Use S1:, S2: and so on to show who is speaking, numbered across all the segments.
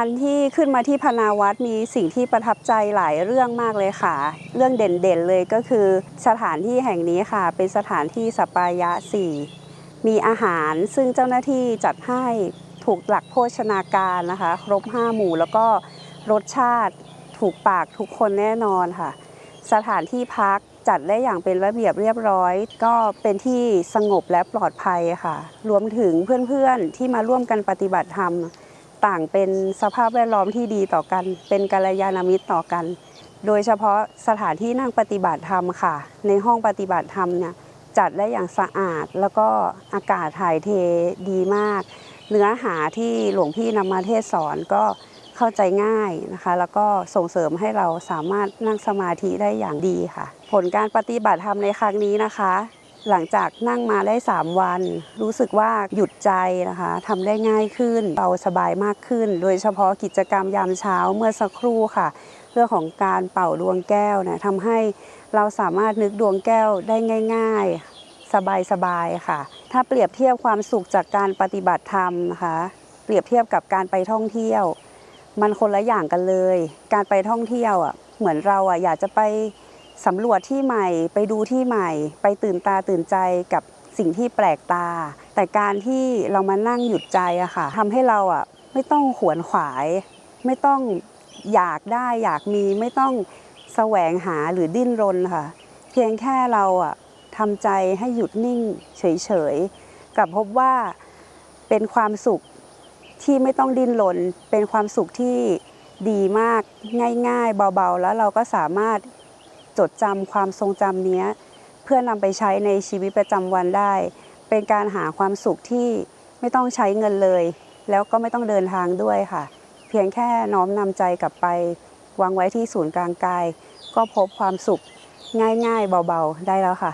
S1: การที่ขึ้นมาที่พนาวัดมีสิ่งที่ประทับใจหลายเรื่องมากเลยค่ะ เรื่องเด่นๆเลยก็คือสถานที่แห่งนี้ค่ะ เป็นสถานที่สปปายะสี่มีอาหารซึ่งเจ้าหน้าที่จัดให้ถูกหลักโภชนาการนะคะ ครบ5หมู่แล้วก็รสชาติถูกปากทุกคนแน่นอนค่ะ สถานที่พักจัดได้อย่างเป็นระเบียบเรียบร้อย ก็เป็นที่สงบและปลอดภัยค่ะ รวมถึงเพื่อนๆที่มาร่วมกันปฏิบัติธรรม ต่างเป็นสภาพแวดล้อมที่ดีต่อกัน เป็นกัลยาณมิตรต่อกัน โดยเฉพาะสถานที่นั่งปฏิบัติธรรมค่ะ ในห้องปฏิบัติธรรมเนี่ยจัดได้อย่างสะอาดแล้วก็อากาศถ่ายเทดีมาก เนื้อหาที่หลวงพี่นำมาเทศสอนก็เข้าใจง่ายนะคะ แล้วก็ส่งเสริมให้เราสามารถนั่งสมาธิได้อย่างดีค่ะ ผลการปฏิบัติธรรมในครั้งนี้นะคะ หลังจากนั่งมาได้ 3 วัน รู้สึกว่าหยุดใจนะคะทำได้ง่ายขึ้นเบาสบายมากขึ้น โดยเฉพาะกิจกรรมยามเช้าเมื่อสักครู่ค่ะ เรื่องของการเป่าดวงแก้วเนี่ยทำให้เราสามารถนึกดวงแก้วได้ง่าย ๆ สบายๆค่ะ ถ้าเปรียบเทียบความสุขจากการปฏิบัติธรรมนะคะเปรียบเทียบกับการไปท่องเที่ยว มันคนละอย่างกันเลย การไปท่องเที่ยวอะเหมือนเราอะอยากจะไป สำรวจที่ใหม่ไปดูที่ใหม่ ไปตื่นตาตื่นใจกับสิ่งที่แปลกตา แต่การที่เรามานั่งหยุดใจอะค่ะทำให้เราอะไม่ต้องขวนขวาย ไม่ต้องอยากได้อยากมีไม่ต้องแสวงหาหรือดิ้นรนค่ะ เพียงแค่เราอะทำใจให้หยุดนิ่งเฉยๆกับพบว่าเป็นความสุขที่ไม่ต้องดิ้นรนเป็นความสุขที่ดีมากง่าย ๆ เบาๆ แล้วเราก็สามารถ จดจำความทรงจำเนี้ยเพื่อนำไปใช้ในชีวิตประจำวันได้ เป็นการหาความสุขที่ไม่ต้องใช้เงินเลย แล้วก็ไม่ต้องเดินทางด้วยค่ะ เพียงแค่น้อมนำใจกลับไป วางไว้ที่ศูนย์กลางกาย ก็พบความสุขง่ายๆเบาๆได้แล้วค่ะ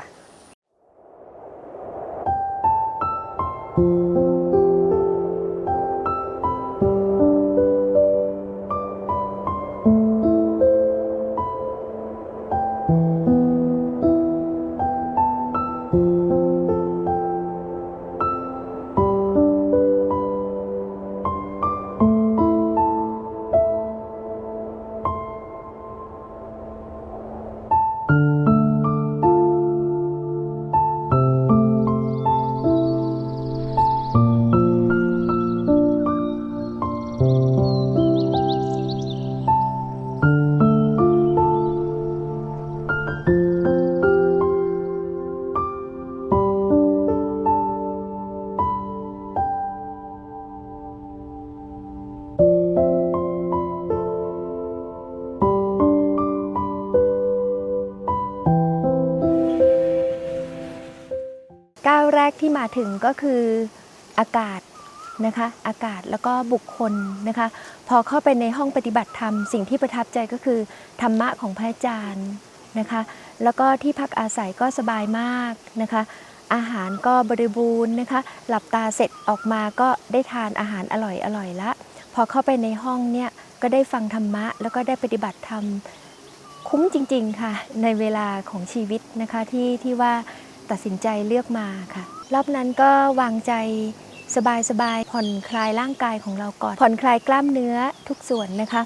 S2: ถึงก็คืออากาศนะคะอากาศแล้วก็บุคคลนะคะพอเข้าไปในห้องปฏิบัติธรรม สิ่งที่ประทับใจก็คือธรรมะของพระอาจารย์นะคะแล้วก็ที่พักอาศัยก็สบายมากนะคะอาหารก็บริบูรณ์นะคะหลับตาเสร็จออกมาก็ได้ทานอาหารอร่อยอร่อยละพอเข้าไปในห้องเนี่ยก็ได้ฟังธรรมะ แล้วก็ได้ปฏิบัติธรรมคุ้มจริง ๆ ค่ะ ในเวลาของชีวิตนะคะที่ที่ว่าตัดสินใจเลือกมาค่ะ รอบนั้นก็วางใจสบายๆผ่อนคลายร่างกายของเราก่อน ผ่อนคลายกล้ามเนื้อทุกส่วนนะคะ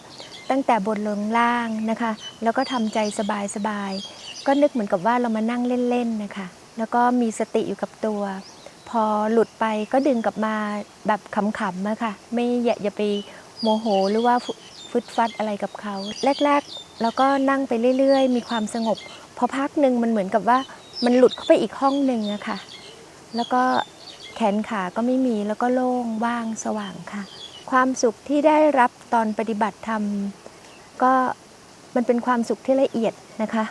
S2: ตั้งแต่บนลงล่างนะคะ แล้วก็ทำใจสบายๆก็นึกเหมือนกับว่าเรามานั่งเล่นๆนะคะ แล้วก็มีสติอยู่กับตัว พอหลุดไปก็ดึงกลับมาแบบขำๆอะค่ะ ไม่อย่าอย่าไปโมโหหรือว่าฟุฟึดฟัดอะไรกับเขา แรกๆ แล้วก็นั่งไปเรื่อยๆ มีความสงบ พอพักหนึ่งมันเหมือนกับว่ามันหลุดเข้าไปอีกห้องหนึ่งอะค่ะ แล้วก็แขนขาก็ไม่มีแล้วก็โล่งว่างสว่างค่ะ ความสุขที่ได้รับตอนปฏิบัติธรรม ก็มันเป็นความสุขที่ละเอียดนะคะ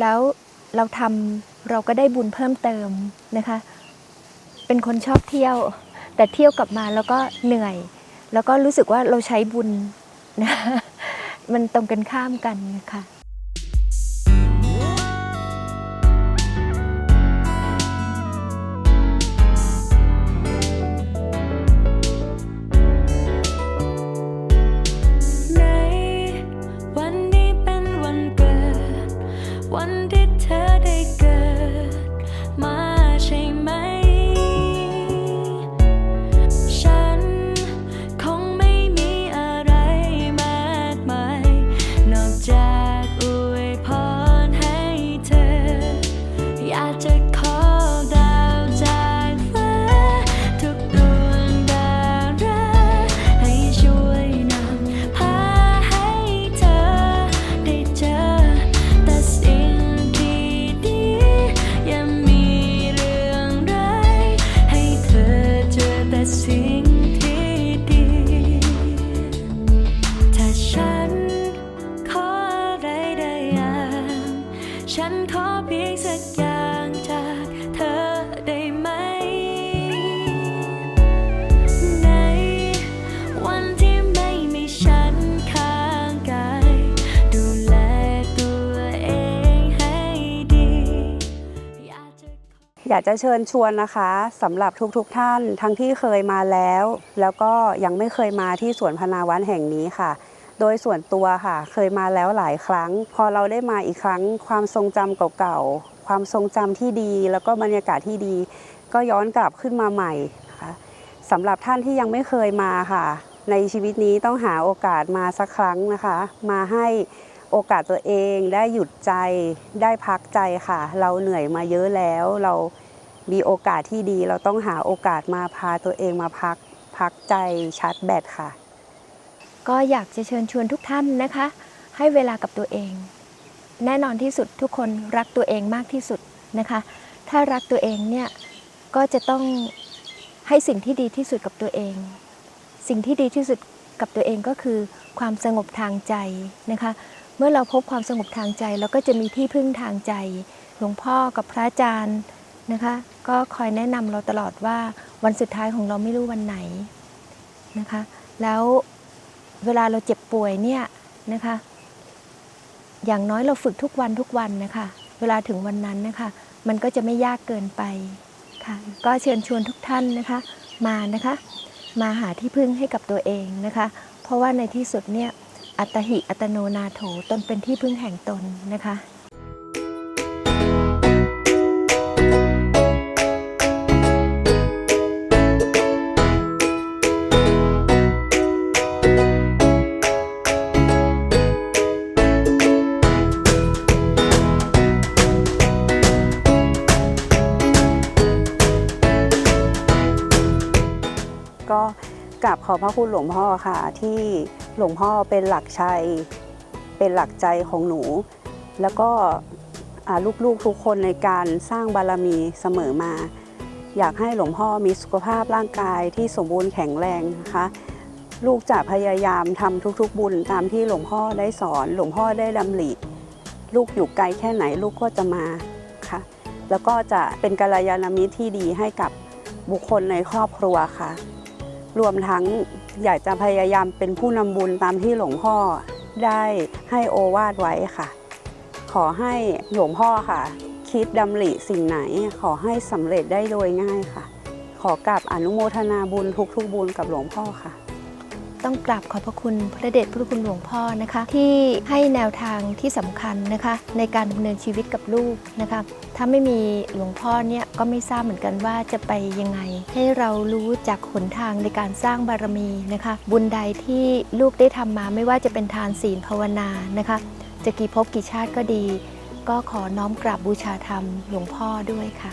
S2: แล้วเราทำเราก็ได้บุญเพิ่มเติมนะคะ เป็นคนชอบเที่ยว แต่เที่ยวกลับมาแล้วก็เหนื่อย แล้วก็รู้สึกว่าเราใช้บุญนะมันตรงกันข้ามกันค่ะ
S3: วันที่เธอ เพียงสักอย่างจากเธอได้ไหม ในวันที่ไม่มีฉันข้างกาย ดูแลตัวเองให้ดีอยากจะ
S1: อยากจะเชิญชวนนะคะสำหรับทุกๆทท่านทั้งที่เคยมาแล้ว แล้วก็ยังไม่เคยมาที่สวนพนาวันแห่งนี้ค่ะ โดยส่วนตัวค่ะ เคยมาแล้วหลายครั้ง พอเราได้มาอีกครั้ง ความทรงจำเก่าๆ ความทรงจำที่ดี แล้วก็บรรยากาศที่ดี ก็ย้อนกลับขึ้นมาใหม่นะคะสำหรับท่านที่ยังไม่เคยมาค่ะ ในชีวิตนี้ต้องหาโอกาสมาสักครั้งนะคะ มาให้โอกาสตัวเองได้หยุดใจได้พักใจค่ะ เราเหนื่อยมาเยอะแล้ว เรามีโอกาสที่ดี เราต้องหาโอกาสมาพาตัวเองมาพัก พักใจชาร์จแบตค่ะ
S2: ก็อยากจะเชิญชวนทุกท่านนะคะ ให้เวลากับตัวเอง แน่นอนที่สุดทุกคนรักตัวเองมากที่สุดนะคะ ถ้ารักตัวเองเนี่ยก็จะต้องให้สิ่งที่ดีที่สุดกับตัวเอง สิ่งที่ดีที่สุดกับตัวเองก็คือความสงบทางใจนะคะ เมื่อเราพบความสงบทางใจเราก็จะมีที่พึ่งทางใจ หลวงพ่อกับพระอาจารย์นะคะ ก็คอยแนะนำเราตลอดว่าวันสุดท้ายของเราไม่รู้วันไหนนะคะ แล้ว เวลาเราเจ็บป่วยเนี่ยนะคะ อย่างน้อยเราฝึกทุกวันทุกวันนะคะ เวลาถึงวันนั้นนะคะ มันก็จะไม่ยากเกินไปค่ะ ก็เชิญชวนทุกท่านนะคะ มานะคะ มาหาที่พึ่งให้กับตัวเองนะคะ เพราะว่าในที่สุดเนี่ยอัตหิอัตโนนาโถตนเป็นที่พึ่งแห่งตนนะคะ
S1: ก็กราบขอบพระคุณหลวงพ่อค่ะ ที่หลวงพ่อเป็นหลักชัย เป็นหลักใจของหนู แล้วก็ลูกๆทุกคนในการสร้างบารมีเสมอมา อยากให้หลวงพ่อมีสุขภาพร่างกายที่สมบูรณ์แข็งแรงนะคะลูกจะพยายามทำทุกๆ บุญตามที่หลวงพ่อได้สอน หลวงพ่อได้ดำริลูกอยู่ไกลแค่ไหนลูกก็จะมาค่ะ แล้วก็จะเป็นกัลยาณมิตรที่ดีให้กับบุคคลในครอบครัวค่ะ รวมทั้งอยากจะพยายามเป็นผู้นำบุญตามที่หลวงพ่อได้ให้โอวาดไว้ค่ะ ขอให้หลวงพ่อค่ะ คิดดำริสิ่งไหน ขอให้สำเร็จได้โดยง่ายค่ะ ขอกราบอนุโมทนาบุญทุกๆบุญกับหลวงพ่อค่ะ
S2: ต้องกราบขอบพระคุณพระเดชพระคุณหลวงพ่อนะคะ ที่ให้แนวทางที่สำคัญนะคะ ในการดำเนินชีวิตกับลูกนะคะ ถ้าไม่มีหลวงพ่อเนี่ยก็ไม่ทราบเหมือนกันว่าจะไปยังไง ให้เรารู้จากหนทางในการสร้างบารมีนะคะ บุญใดที่ลูกได้ทำมาไม่ว่าจะเป็นทานศีลภาวนานะคะ จะกี่ภพกี่ชาติก็ดี ก็ขอน้อมกราบบูชาธรรมหลวงพ่อด้วยค่ะ